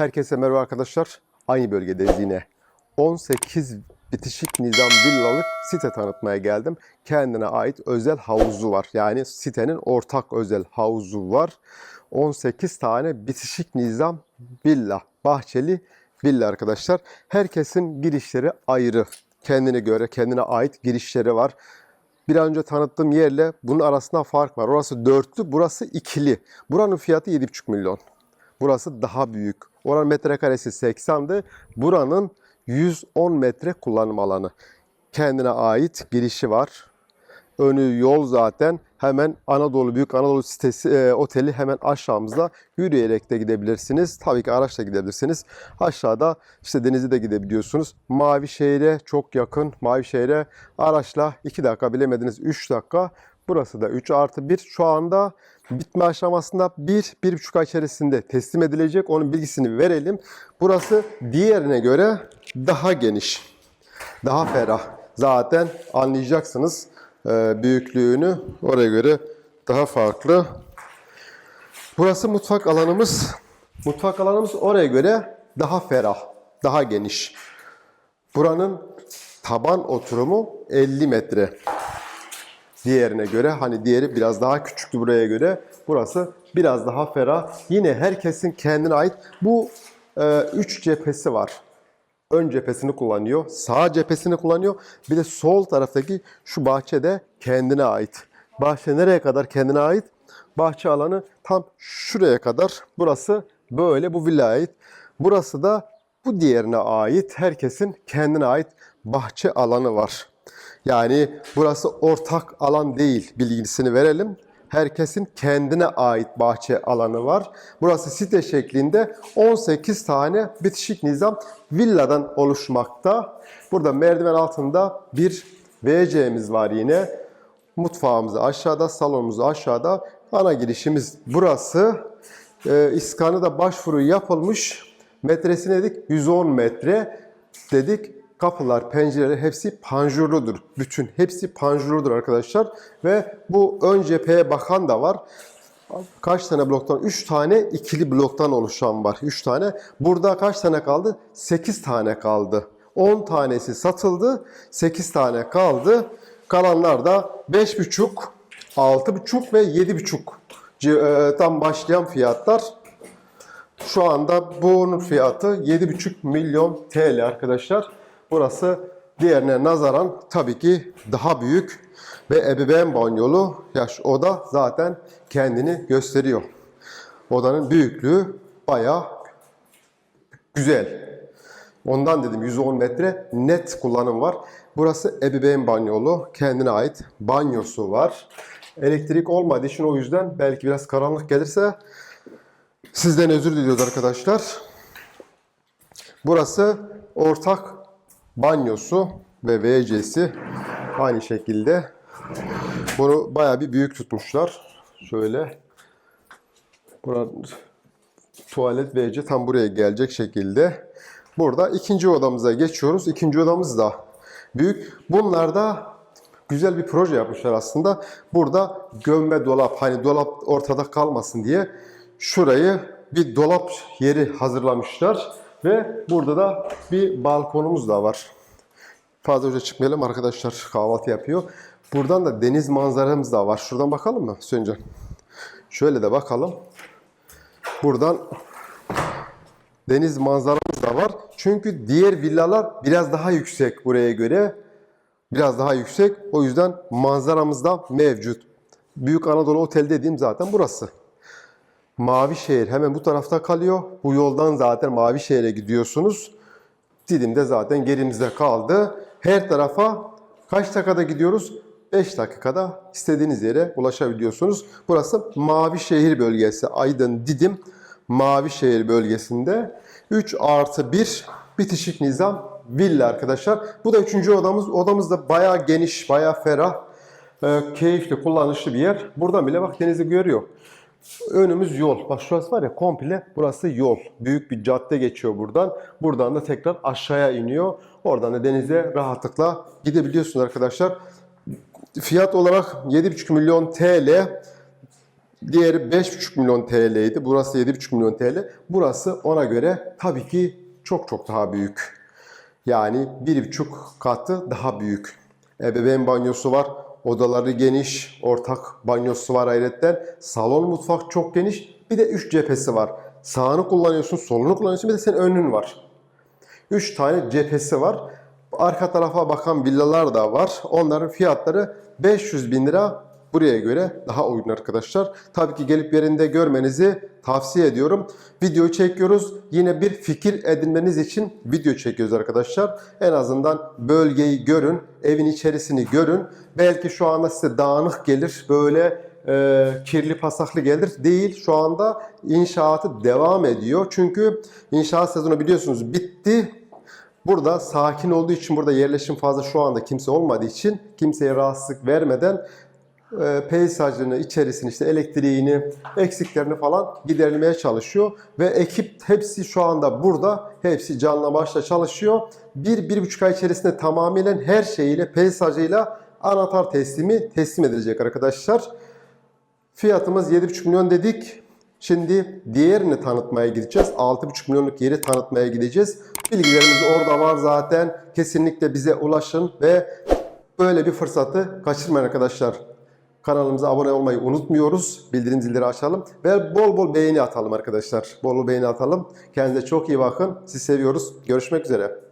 Herkese merhaba arkadaşlar. Aynı bölgedeyiz yine. 18 bitişik nizam villalık site tanıtmaya geldim. Kendine ait özel havuzu var. Yani sitenin ortak özel havuzu var. 18 tane bitişik nizam villa, bahçeli villa arkadaşlar. Herkesin girişleri ayrı. Kendine göre, kendine ait girişleri var. Bir an önce tanıttığım yerle bunun arasında fark var. Orası dörtlü, burası ikili. Buranın fiyatı 7,5 milyon. Burası daha büyük. Oranın metrekaresi 80'di. Buranın 110 metre kullanım alanı. Kendine ait girişi var. Önü yol zaten. Hemen Anadolu Büyük Anadolu sitesi e, oteli hemen aşağımızda yürüyerek de gidebilirsiniz. Tabii ki araçla gidebilirsiniz. Aşağıda işte denize de gidebiliyorsunuz. Mavişehir'e çok yakın. Mavişehir'e araçla 2 dakika bilemediniz 3 dakika. Burası da 3 artı 1. Şu anda bitme aşamasında 1-1,5 ay içerisinde teslim edilecek. Onun bilgisini verelim. Burası diğerine göre daha geniş. Daha ferah. Zaten anlayacaksınız e, büyüklüğünü. Oraya göre daha farklı. Burası mutfak alanımız. Mutfak alanımız oraya göre daha ferah, daha geniş. Buranın taban oturumu 50 metre. Diğerine göre hani diğeri biraz daha küçüktü buraya göre. Burası biraz daha ferah. Yine herkesin kendine ait bu e, üç cephesi var. Ön cephesini kullanıyor, sağ cephesini kullanıyor. Bir de sol taraftaki şu bahçe de kendine ait. Bahçe nereye kadar kendine ait? Bahçe alanı tam şuraya kadar. Burası böyle bu villaya ait. Burası da bu diğerine ait. Herkesin kendine ait bahçe alanı var. Yani burası ortak alan değil bilgisini verelim. Herkesin kendine ait bahçe alanı var. Burası site şeklinde 18 tane bitişik nizam villadan oluşmakta. Burada merdiven altında bir WC'miz var yine. Mutfağımız aşağıda, salonumuz aşağıda. Ana girişimiz burası. Ee, İskanı da başvuru yapılmış. Metresine dedik 110 metre dedik. Kapılar, pencereler hepsi panjurludur. Bütün hepsi panjurludur arkadaşlar. Ve bu ön cepheye bakan da var. Kaç tane bloktan? 3 tane ikili bloktan oluşan var. 3 tane. Burada kaç tane kaldı? 8 tane kaldı. 10 tanesi satıldı. 8 tane kaldı. Kalanlar da 5,5, 6,5 ve 7,5 ci- e, tam başlayan fiyatlar. Şu anda bunun fiyatı 7,5 milyon TL arkadaşlar. Burası diğerine nazaran tabii ki daha büyük ve ebeveyn banyolu yaş oda zaten kendini gösteriyor. Odanın büyüklüğü bayağı güzel. Ondan dedim 110 metre net kullanım var. Burası ebeveyn banyolu. Kendine ait banyosu var. Elektrik olmadığı için o yüzden belki biraz karanlık gelirse sizden özür diliyoruz arkadaşlar. Burası ortak banyosu ve WC'si aynı şekilde. Bunu bayağı bir büyük tutmuşlar. Şöyle. Buranın tuvalet WC tam buraya gelecek şekilde. Burada ikinci odamıza geçiyoruz. İkinci odamız da büyük. Bunlar da güzel bir proje yapmışlar aslında. Burada gömme dolap, hani dolap ortada kalmasın diye şurayı bir dolap yeri hazırlamışlar. Ve burada da bir balkonumuz da var. Fazla önce çıkmayalım arkadaşlar kahvaltı yapıyor. Buradan da deniz manzaramız da var. Şuradan bakalım mı Söncan? Şöyle de bakalım. Buradan deniz manzaramız da var. Çünkü diğer villalar biraz daha yüksek buraya göre. Biraz daha yüksek. O yüzden manzaramız da mevcut. Büyük Anadolu Otel dediğim zaten burası. Mavi Şehir hemen bu tarafta kalıyor. Bu yoldan zaten Mavi Şehir'e gidiyorsunuz. Didim'de zaten gerimizde kaldı. Her tarafa kaç dakikada gidiyoruz? 5 dakikada istediğiniz yere ulaşabiliyorsunuz. Burası Mavişehir bölgesi. Aydın, Didim, Mavişehir bölgesinde 3 artı 1 bitişik nizam villa arkadaşlar. Bu da üçüncü odamız. Odamız da bayağı geniş, bayağı ferah, e, keyifli, kullanışlı bir yer. Buradan bile bak denizi görüyor. Önümüz yol. Bak şurası var ya komple burası yol. Büyük bir cadde geçiyor buradan. Buradan da tekrar aşağıya iniyor. Oradan da denize rahatlıkla gidebiliyorsunuz arkadaşlar. Fiyat olarak 7,5 milyon TL Diğeri 5,5 milyon TL'ydi. Burası 7,5 milyon TL. Burası ona göre tabii ki çok çok daha büyük. Yani 1,5 katı daha büyük. Ebeveyn banyosu var. Odaları geniş. Ortak banyosu var ayrıca. Salon mutfak çok geniş. Bir de 3 cephesi var. Sağını kullanıyorsun, solunu kullanıyorsun. Bir de senin önün var. 3 tane cephesi var. Arka tarafa bakan villalar da var. Onların fiyatları 500 bin lira buraya göre daha uygun arkadaşlar. Tabii ki gelip yerinde görmenizi tavsiye ediyorum. Videoyu çekiyoruz. Yine bir fikir edinmeniz için video çekiyoruz arkadaşlar. En azından bölgeyi görün, evin içerisini görün. Belki şu anda size dağınık gelir, böyle e, kirli pasaklı gelir. Değil. Şu anda inşaatı devam ediyor. Çünkü inşaat sezonu biliyorsunuz bitti. Burada sakin olduğu için burada yerleşim fazla şu anda kimse olmadığı için kimseye rahatsızlık vermeden peyzajını, içerisini, işte elektriğini, eksiklerini falan giderilmeye çalışıyor. Ve ekip hepsi şu anda burada. Hepsi canla başla çalışıyor. Bir, bir buçuk ay içerisinde tamamen her şeyiyle, peyzajıyla anahtar teslimi teslim edilecek arkadaşlar. Fiyatımız 7,5 milyon dedik. Şimdi diğerini tanıtmaya gideceğiz. 6,5 milyonluk yeri tanıtmaya gideceğiz. Bilgilerimiz orada var zaten. Kesinlikle bize ulaşın ve böyle bir fırsatı kaçırmayın arkadaşlar. Kanalımıza abone olmayı unutmuyoruz. Bildirim zilleri açalım ve bol bol beğeni atalım arkadaşlar. Bol bol beğeni atalım. Kendinize çok iyi bakın. Sizi seviyoruz. Görüşmek üzere.